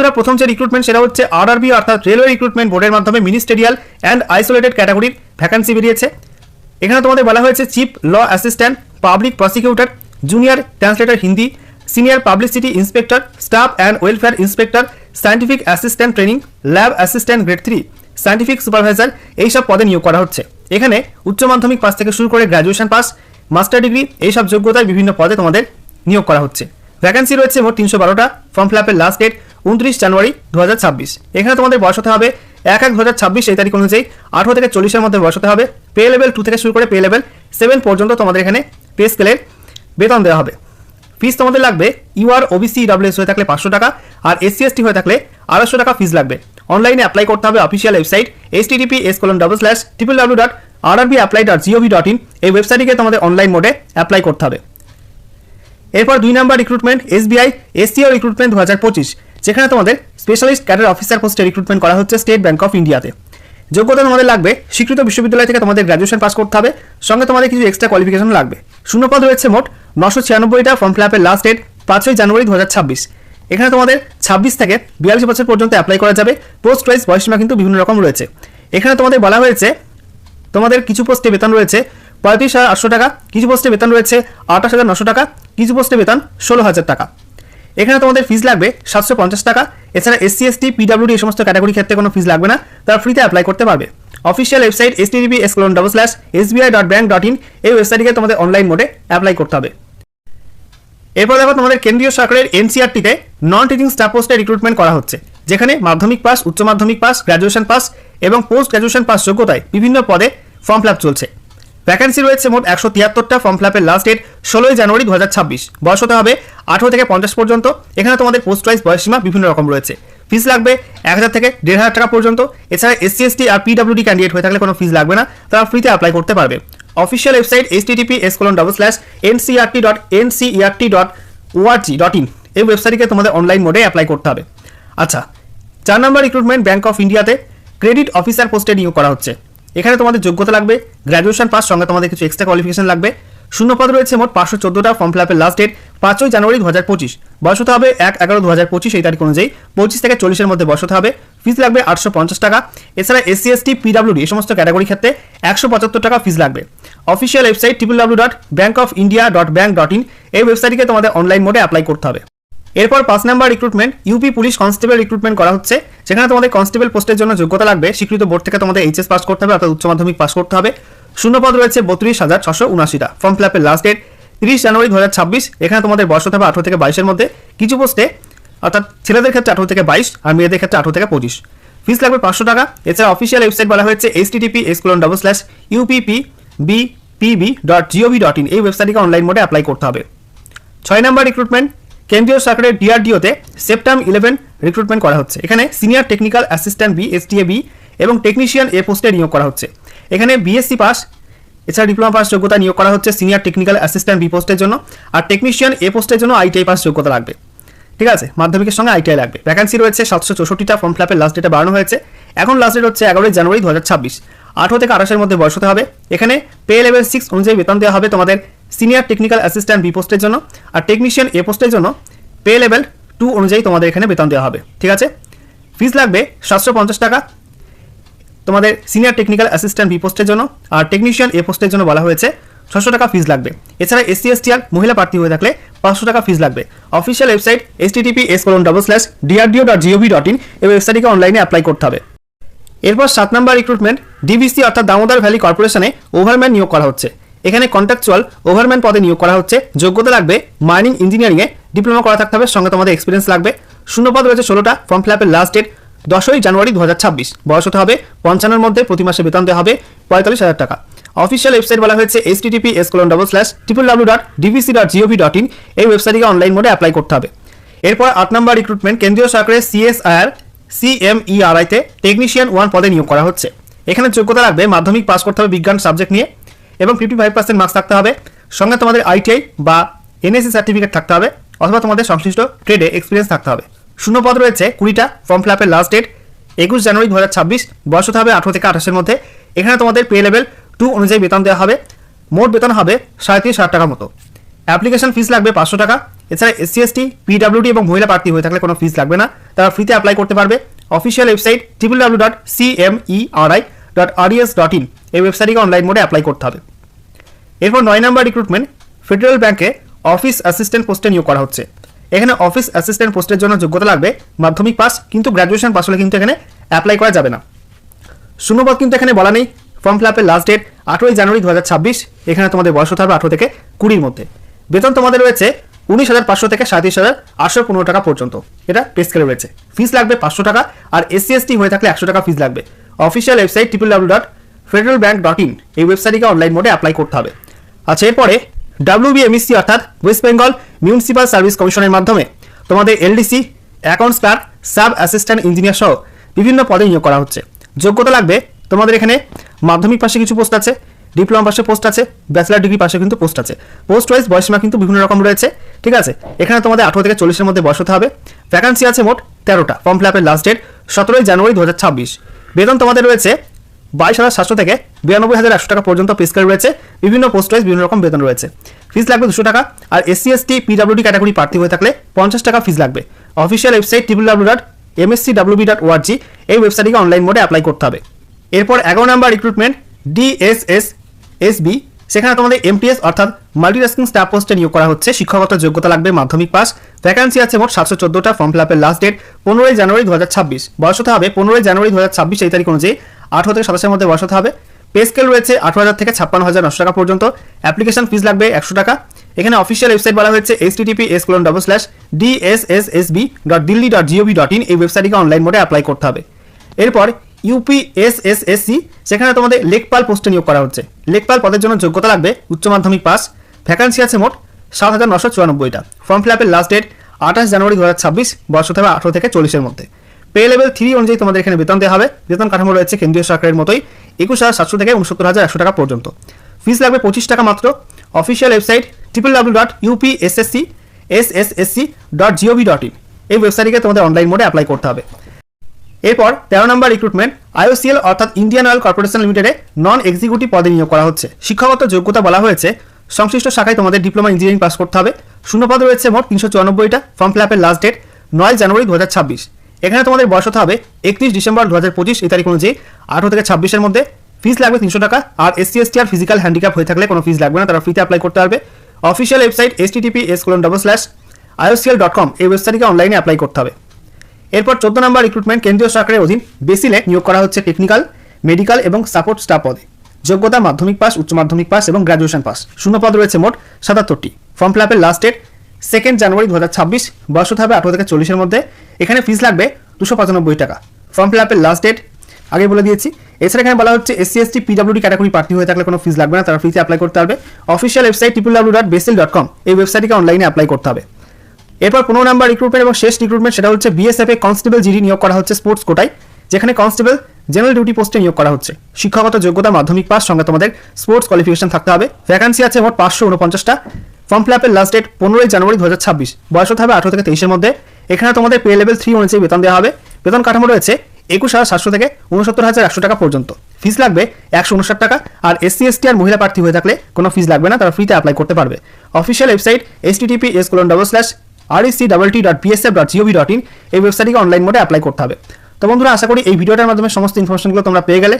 বন্ধুরা, প্রথম যে রিক্রুটমেন্ট সেটা হচ্ছে আরআরবি অর্থাৎ রেলওয়ে রিক্রুটমেন্ট বোর্ডের মাধ্যমে মিনিস্টেরিয়াল অ্যান্ড আইসোলেটেড ক্যাটাগরির ভ্যাকান্সি বেরিয়েছে। এখানে তোমাদের বলা হয়েছে chief law assistant public prosecutor junior translator Hindi senior publicity inspector staff and welfare inspector scientific assistant training lab assistant grade three scientific supervisor এইসব পদে নিয়োগ করা হচ্ছে। এখানে উচ্চ মাধ্যমিক পাস থেকে শুরু করে গ্র্যাজুয়েশন পাস মাস্টার ডিগ্রি এইসব যোগ্যতায় বিভিন্ন পদে তোমাদের নিয়োগ করা হচ্ছে। ভ্যাকান্সি রয়েছে মোট তিনশো বারোটা ফর্ম ফিল আপের লাস্ট ডেট উনত্রিশ জানুয়ারি দু হাজার ছাব্বিশ। এখানে তোমাদের বয়স হতে হবে এক এক দু এই তারিখ অনুযায়ী আঠারো থেকে চল্লিশের মধ্যে বয়স হতে হবে। পে লেভেল টু থেকে শুরু করে পে লেভেল সেভেন পর্যন্ত তোমাদের এখানে পে স্কেলের বেতন দেওয়া হবে। ফিস তোমাদের লাগবে ইউআর ওবিসি ডাব্লিউএস হয়ে থাকলে পাঁচশো টাকা আর এসসি এসটি হয়ে থাকলে আড়াইশো টাকা ফিস লাগবে। অনলাইনে অ্যাপ্লাই করতে হবে official website H T T P S colon double slash triple W dot R RB apply dot G O V dot in এই ওয়েবসাইটে তোমাদের অনলাইন মোডে অ্যাপ্লাই করতে হবে। এরপর দুই number recruitment SBI STO recruitment দু হাজার পঁচিশ। যেখানে তোমাদের স্পেশালিস্ট ক্যাডার অফিসার পোস্টে রিক্রুটমেন্ট করা হচ্ছে স্টেট ব্যাঙ্ক অফ ইন্ডিয়াতে যোগ্যতা তোমাদের লাগবে, স্বীকৃত বিশ্ববিদ্যালয় থেকে তোমাদের গ্র্যাজুয়েশন পাস করতে হবে, সঙ্গে তোমাদের কিছু এক্সট্রা কোয়ালিফিকেশন লাগবে। শূন্যপদ রয়েছে মোট নশো ছিয়ানব্বইটা ফর্ম ফিল আপের লাস্ট ডেট পাঁচই জানুয়ারি দু হাজার ছাব্বিশ। এখানে তোমাদের ছাব্বিশ থেকে বিয়াল্লিশ বছর পর্যন্ত অ্যাপ্লাই করা যাবে পোস্ট ওয়াইজ বয়সীমা কিন্তু বিভিন্ন রকম রয়েছে। এখানে তোমাদের বলা হয়েছে, তোমাদের কিছু পোস্টে বেতন রয়েছে পঁয়ত্রিশ হাজার আটশো টাকা, কিছু পোস্টে বেতন রয়েছে আঠাশ হাজার নশো টাকা, কিছু পোস্টে বেতন ষোলো হাজার টাকা। এখানে তোমাদের ফিজ লাগবে সাতশো পঞ্চাশ টাকা। এছাড়া এসসি এসটি পিডাব্লিউডি এই সমস্ত ক্যাটাগরি ক্ষেত্রে কোনো ফিজ লাগবে না। তারা ফ্রিতে অ্যাপ্লাই করতে পারবে। Official website S TTP S colon double slash SBI dot bank dot in এই ওয়েবসাইটকে তোমাদের অনলাইন মোডে অ্যাপ্লাই করতে হবে। এরপর দেখো তোমাদের কেন্দ্রীয় সরকারের এনসিআরটিতে নন টিচিং স্টাফ পোস্টে রিক্রুটমেন্ট করা হচ্ছে। যেখানে মাধ্যমিক পাস উচ্চ মাধ্যমিক পাস গ্র্যাজুয়েশন পাস এবং পোস্ট গ্র্যাজুয়েশন পাস যোগ্যতায় বিভিন্ন পদে ফর্ম ফিল চলছে। ভ্যাকান্সি রয়েছে মোট একশো তিয়াত্তরটা ফর্ম ফিল আপের লাস্ট ডেট ষোলোই জানুয়ারি দু হাজার ছাব্বিশ। বয়স হতে হবে আঠেরো থেকে পঞ্চাশ পর্যন্ত। এখানে তোমাদের পোস্ট ওয়াইজ বয়সীমা বিভিন্ন রকম রয়েছে। ফিস লাগবে এক হাজার থেকে দেড় হাজার টাকা পর্যন্ত। এছাড়া এসসি এসটি আর পিডাব্লিউডি ক্যান্ডিডেট হয়ে থাকলে কোনো ফিস লাগবে না। তারা ফ্রিতে অ্যাপ্লাই করতে পারবে। Official website H TTP S colon double slash NCERT dot NCERT dot ORG dot in এই ওয়েবসাইটকে তোমাদের অনলাইন মোডে অ্যাপ্লাই করতে হবে। আচ্ছা চার নম্বর রিক্রুটমেন্ট ব্যাঙ্ক অফ ইন্ডিয়াতে ক্রেডিট অফিসার পোস্টে নিয়োগ করা হচ্ছে। এখানে তোমাদের যোগ্যতা লাগবে গ্র্যাজুয়েশন পাস সঙ্গে তোমাদের কিছু এক্সট্রা কোয়ালিফিকেশন লাগবে। শূন্যপদ রয়েছে মোট পাঁচশো চোদ্দোটা ফর্ম ফিল আপের লাস্ট ডেট পাঁচই জানুয়ারি দু হাজার পঁচিশ। বয়স হতে হবে এক এগারো দু হাজার পঁচিশ এই তারিখ অনুযায়ী। পঁচিশ থেকে চল্লিশের মধ্যে বয়স হতে হবে। ফিস লাগবে আটশো পঞ্চাশ টাকা। এছাড়া এসসি এসটি পিডাব্লিউডি এই সমস্ত ক্যাটাগরি ক্ষেত্রে একশো পঁচাত্তর টাকা ফিস লাগবে। Official website triple W dot bank of India dot bank dot in এই ওয়েবসাইটকে তোমাদের অনলাইন মোডে অ্যাপ্লাই করতে হবে। এরপর পাঁচ number recruitment UP police constable recruitment করা হচ্ছে। যেখানে তোমাদের কনস্টেবল পোস্টের জন্য যোগ্যতা লাগবে। স্বীকৃত বোর্ড থেকে তোমাদের এইচএস পাস করতে হবে, অর্থাৎ উচ্চ মাধ্যমিক পাস করতে হবে। শূন্যপদ রয়েছে বত্রিশ হাজার ছশো উনাশিটা ফর্ম ফিল আপের লাস্ট ডেট তিরিশ জানুয়ারি দু হাজার ছাব্বিশ। এখানে তোমাদের বয়স হতে হবে আঠারো থেকে বাইশের মধ্যে কিছু পোস্টে অর্থাৎ ছেলেদের ক্ষেত্রে আঠারো থেকে বাইশ আর মেয়েদের ক্ষেত্রে আঠারো থেকে পঁচিশ। ফিস লাগবে পাঁচশো টাকা। এছাড়া অফিসিয়াল ওয়েবসাইট বলা হয়েছে H TTP S colon double slash UPP B PB dot GOV dot in এই ওয়েবসাইটকে অনলাইন মোডে অ্যাপ্লাই করতে হবে। ছয় নম্বর রিক্রুটমেন্ট কেন্দ্রীয় সরকারের ডিআরডিওতে সেপ্টাম ইলেভেন রিক্রুটমেন্ট করা হচ্ছে। এখানে senior technical assistant B STA B এবং টেকনিশিয়ান এ পোস্টে নিয়োগ করা হচ্ছে। এখানে বিএসসি পাস এছাড়া ডিপ্লোমা পাস যোগ্যতা নিয়োগ করা হচ্ছে সিনিয়র টেকনিক্যাল অ্যাসিস্ট্যান্ট বি পোস্টের জন্য আর টেকনিশিয়ান এ পোস্টের জন্য আইটিআই পাস যোগ্যতা লাগবে। ঠিক আছে? মাধ্যমিকের সঙ্গে আইটিআই লাগবে। ভ্যাকান্সি রয়েছে সাতশো চৌষট্টিটা ফর্ম ফিল আপের লাস্ট ডেটে বাড়ানো হয়েছে। এখন লাস্ট ডেট হচ্ছে এগারোই জানুয়ারি দু হাজার ছাব্বিশ। আঠারো থেকে আঠাশের মধ্যে বয়স হতে হবে। এখানে পে লেভেল সিক্স অনুযায়ী বেতন দেওয়া হবে তোমাদের সিনিয়র টেকনিক্যাল অ্যাসিস্ট্যান্ট বি পোস্টের জন্য আর টেকনিশিয়ান এ পোস্টের জন্য পে লেভেল টু অনুযায়ী তোমাদের এখানে বেতন দেওয়া হবে, ঠিক আছে? ফিস লাগবে সাতশো পঞ্চাশ টাকা। তোমাদের সিনিয়র টেকনিক্যাল অ্যাসিস্ট্যান্ট বি পোস্টের জন্য আর টেকনিশিয়ান এ পোস্টের জন্য বলা হয়েছে ছশো টাকা ফিস লাগবে। এছাড়া এসসি আর মহিলা প্রার্থী হয়ে থাকলে পাঁচশো টাকা ফিস লাগবে। Official website S TTP S colon double slash DRDO dot GOV dot in এই ওয়েবসাইটকে অনলাইনে অ্যাপ্লাই করতে হবে। এরপর সাত নম্বর রিক্রুটমেন্ট ডিবিসি অর্থাৎ দামোদর ভ্যালি কর্পোরেশনে ওভারম্যান নিয়োগ করা হচ্ছে। এখানে কন্ট্রাকচুয়াল ওভারম্যান পদে নিয়োগ করা হচ্ছে। যোগ্যতা লাগবে মাইনিং ইঞ্জিনিয়ারিংয়ে ডিপ্লোমা করা থাকতে হবে, সঙ্গে তোমাদের এক্সপিরিয়েন্স লাগবে। শূন্যপদ রয়েছে ষোলোটা ফর্ম ফিল আপের লাস্ট ডেট দশই জানুয়ারি দু বয়স হতে হবে পঞ্চান্নর মধ্যে, প্রতি মাসে বেতন দেওয়া হবে পঁয়তাল্লিশ হাজার টাকা। অফিসিয়াল ওয়েবসাইট বলা হয়েছে S TTP S colon double slash triple W dot DBC dot GOV dot in এই ওয়েবসাইটকে অনলাইন মোডে অ্যাপ্লাই করতে হবে। এরপর আট নম্বর রিক্রুটমেন্ট কেন্দ্রীয় সরকারের সিএসআর সিএমইআরআইতে টেকনিশিয়ান ওয়ান পদে নিয়োগ করা হচ্ছে। এখানে যোগ্যতা লাগবে, মাধ্যমিক পাস করতে হবে বিজ্ঞান সাবজেক্ট নিয়ে। এবং ফিফটি ফাইভ পার্সেন্ট মার্কস থাকতে হবে। সঙ্গে তোমাদের আইটিআই বা এনএসসি সার্টিফিকেট থাকতে হবে, অথবা তোমাদের সংশ্লিষ্ট ট্রেডে এক্সপিরিয়েন্স থাকতে হবে। শূন্য পদ রয়েছে কুড়িটা ফর্ম ফিল আপের লাস্ট ডেট একুশ জানুয়ারি দু হাজার ছাব্বিশ, বয়স হতে হবে আঠারো থেকে আঠাশের মধ্যে। এখানে তোমাদের পে লেভেল টু অনুযায়ী বেতন দেওয়া হবে। মোট বেতন হবে সাঁত্রিশ হাজার টাকার মতো। অ্যাপ্লিকেশন ফিস লাগবে পাঁচশো টাকা। এছাড়া এসসি এসটি পিডাব্লিউডি এবং মহিলা প্রার্থী হয়ে থাকলে কোনো ফিস লাগবে না। তারা ফ্রিতে অ্যাপ্লাই করতে পারবে। Official website triple W dot CMERI dot RES dot in এই ওয়েবসাইটকে অনলাইন মোডে অ্যাপ্লাই করতে হবে। এরপর নয় নম্বর রিক্রুটমেন্ট ফেডারেল ব্যাংকে অফিস অ্যাসিস্ট্যান্ট পোস্টে নিয়োগ করা হচ্ছে। এখানে অফিস অ্যাসিস্ট্যান্ট পোস্টের জন্য যোগ্যতা লাগবে মাধ্যমিক পাস কিন্তু গ্র্যাজুয়েশন পাস হলে কিন্তু এখানে অ্যাপ্লাই করা যাবে না। শূন্যপদ কিন্তু এখানে বলা নেই। ফর্ম ফিল আপের লাস্ট ডেট আঠেরোই জানুয়ারি দু হাজার ছাব্বিশ, এখানে তোমাদের বয়স হতে হবে আঠেরো থেকে কুড়ির মধ্যে। বেতন তোমাদের রয়েছে উনিশ হাজার পাঁচশো থেকে সাঁত্রিশ হাজার আটশো পনেরো টাকা পর্যন্ত। এটা পে স্কেলে রয়েছে। ফিস লাগবে পাঁচশো টাকা আর এসসি এসটি হয়ে থাকলে একশো টাকা ফিস লাগবে। Official website triple W dot federal bank dot in এই ওয়েবসাইটকে অনলাইন মোডে অ্যাপ্লাই করতে হবে। আচ্ছা এরপরে ডাব্লিউবিএমইসি অর্থাৎ ওয়েস্ট বেঙ্গল মিউনিসিপাল সার্ভিস কমিশনের মাধ্যমে তোমাদের LDC accounts clerk sub assistant engineer সহ বিভিন্ন পদে নিয়োগ করা হচ্ছে। যোগ্যতা লাগবে তোমাদের এখানে মাধ্যমিক পাশে কিছু পোস্ট আছে ডিপ্লোমা পাশে পোস্ট আছে ব্যাচেলার ডিগ্রি পাশে কিন্তু পোস্ট আছে। পোস্ট ওয়াইজ বয়সীমা কিন্তু বিভিন্ন রকম রয়েছে, ঠিক আছে? এখানে তোমাদের আঠারো থেকে চল্লিশের মধ্যে বয়স হতে হবে। ভ্যাকান্সি আছে মোট তেরোটা ফর্ম ফিল আপের লাস্ট ডেট সতেরোই জানুয়ারি দু হাজার ছাব্বিশ। বেতন তোমাদের রয়েছে বাইশ হাজার সাতশো থেকে বিরানব্বই হাজার একশো টাকা পর্যন্ত পে স্কেল রয়েছে। বিভিন্ন পোস্ট ওয়াইজ বিভিন্ন রকম বেতন রয়েছে। ফিস লাগবে দুশো টাকা আর এসসি এসটি পিডাব্লিউডি ক্যাটাগরি প্রার্থী হয়ে থাকলে পঞ্চাশ টাকা ফিস লাগবে। Official website triple W dot MSC WB dot ORG এই ওয়েবসাইটকে অনলাইন মোডে অ্যাপ্লাই করতে হবে। এরপর এগারো নাম্বার রিক্রুটমেন্ট ডিএসএস এসবি সেখানে তোমাদের এমটিএস অর্থাৎ মাল্টিটাস্কিং স্টাফ পোস্টে নিয়োগ করা হচ্ছে। শিক্ষাগত যোগ্যতা লাগবে মাধ্যমিক পাস। ভ্যাকান্সি আছে মোট সাতশো চোদ্দোটা ফর্ম ফিল আপের লাস্ট ডেট পনেরোই জানুয়ারি দু হাজার ছাব্বিশ। বয়স হতে হবে পনেরোই জানুয়ারি দু হাজার ছাব্বিশ এই তারিখ অনুযায়ী। আঠারো থেকে সাতাশের মধ্যে বয়স হতে হবে। পে স্কেল রয়েছে আঠারো হাজার থেকে ছাপ্পান্ন হাজার নশো টাকা পর্যন্ত। অ্যাপ্লিকেশন ফিস লাগবে একশো টাকা। এখানে অফিসিয়াল ওয়েবসাইট বলা হয়েছে H TP S colon double slash DSSSB dot Delhi dot GOV dot in এই ওয়েবসাইটকে অনলাইন মোডে অ্যাপ্লাই করতে হবে। এরপর ইউপিএসএসএসসি সেখানে তোমাদের লেকপাল পোস্টে নিয়োগ করা হচ্ছে। লেখপাল পদের জন্য যোগ্যতা লাগবে উচ্চ মাধ্যমিক পাস, ভ্যাকান্সি আছে মোট সাত হাজার নশো চুরানব্বইটা। ফর্ম ফিল আপের লাস্ট ডেট আঠাশ জানুয়ারি দু হাজার ছাব্বিশ, বয়স হতে হবে আঠারো থেকে চল্লিশের মধ্যে। পে লেভেল থ্রি অনুযায়ী তোমাদের এখানে বেতন দেওয়া হবে। বেতন কাঠামো রয়েছে কেন্দ্রীয় সরকারের মতোই একুশ হাজার সাতশো থেকে উনসত্তর হাজার একশো টাকা পর্যন্ত। ফিস লাগবে পঁচিশ টাকা মাত্র। Official website triple W dot UPSSC SSSC dot GOV dot in এই ওয়েবসাইটকে তোমাদের অনলাইন মোডে অ্যাপ্লাই করতে হবে। এরপর তেরো নম্বর রিক্রুটমেন্ট আইওসিএল অর্থাৎ ইন্ডিয়ান অয়েল কর্পোরেশন লিমিটেডে নন এক্সিকিউটিভ পদে নিয়োগ করা হচ্ছে। শিক্ষাগত যোগ্যতা বলা হয়েছে, সংশ্লিষ্ট শাখায় তোমাদের ডিপ্লোমা ইঞ্জিনিয়ারিং পাস করতে হবে। শূন্যপদ রয়েছে মোট তিনশো চুরানব্বইটা ফর্ম ফিল আপের লাস্ট ডেট নয় জানুয়ারি দু হাজার ছাব্বিশ। এখানে তোমাদের বয়স হতে হবে একত্রিশ ডিসেম্বর দু হাজার পঁচিশ, এই তারিখ অনুযায়ী। আঠারো থেকে ছাব্বিশের মধ্যে ফিস লাগবে তিনশো টাকা, আর এসসি এসটি আর ফিজিক্যাল হ্যান্ডিক্যাপ হয়ে থাকলে কোনো ফিস লাগবে না, তারা ফ্রিতে অ্যাপ্লাই করতে পারবে। Official website S TP S colon double slash IOCL dot com এই ওয়েবসাইটকে অনলাইনে অ্যাপ্লাই করতে হবে। এরপর চোদ্দ নম্বর রিক্রুটমেন্ট কেন্দ্রীয় সরকারের অধীন বেসিলে নিয়োগ করা হচ্ছে টেকনিক্যাল মেডিকেল এবং সাপোর্ট স্টাফ পদে। যোগ্যতা মাধ্যমিক পাস উচ্চ মাধ্যমিক পাস এবং গ্র্যাজুয়েশন পাস শূন্যপদ রয়েছে মোট সাতাত্তরটি। ফর্ম ফিল আপের লাস্ট ডেট সেকেন্ড জানুয়ারি দু হাজার ছাব্বিশ, বয়স হতে হবে আঠারো থেকে চল্লিশের মধ্যে। এখানে ফিস লাগবে দুশো পঁচানব্বই টাকা। ফর্ম ফিল আপের লাস্ট ডেট আগে বলে দিয়েছি। এছাড়া এখানে বলা হচ্ছে এসসি এসটি পিডাব্লিউডি ক্যাটাগরি প্রার্থী হয়ে থাকলে কোনো ফিস লাগবে না, তারা ফ্রিতে অ্যাপ্লাই করতে পারবে। Official website triple W dot BECIL dot com এই ওয়েবসাইটকে অনলাইনে অ্যাপ্লাই করতে হবে। এরপর পনেরো নাম্বার রিক্রুটমেন্ট এবং শেষ রিক্রুটমেন্ট সেটা হচ্ছে বিএসএফ এ কনস্টেবল জিডি নিয়োগ করা হচ্ছে স্পোর্টস কোটায় যেখানে কনস্টেবল জেনারেল ডিউটি পোস্টে নিয়োগ করা হচ্ছে। শিক্ষাগত যোগ্যতা, মাধ্যমিক পাস সঙ্গে তোমাদের স্পোর্টস কোয়ালিফিকেশন থাকতে হবে। ভ্যাকান্সি আছে মোট পাঁচশো উনপঞ্চাশটা। ফর্ম ফিল আপের লাস্ট ডেট পনেরোই জানুয়ারি দু হাজার ছাব্বিশ। বয়স হবে আঠারো থেকে তেইশের মধ্যে। এখানে তোমাদের পে লেভেল থ্রি অনুযায়ী বেতন দেওয়া হবে। বেতন কাঠামো রয়েছে একুশ হাজার সাতশো থেকে উনসত্তর হাজার একশো টাকা পর্যন্ত। ফিস লাগবে একশো উনষাট টাকা। আর এসসি এসটি আর মহিলা প্রার্থী হয়ে থাকলে কোনো ফিস লাগবে না, তারা ফ্রিতে অ্যাপ্লাই করতে পারবে। Official website S S colon double slash R C dot in এই ওয়েবসাইটটিকে অনলাইন মোডে অ্যাপ্লাই করতে হবে। তো বন্ধুরা, আশা করি এই ভিডিওটার মাধ্যমে সমস্ত ইনফরমেশনগুলো তোমরা পেয়ে গেলে।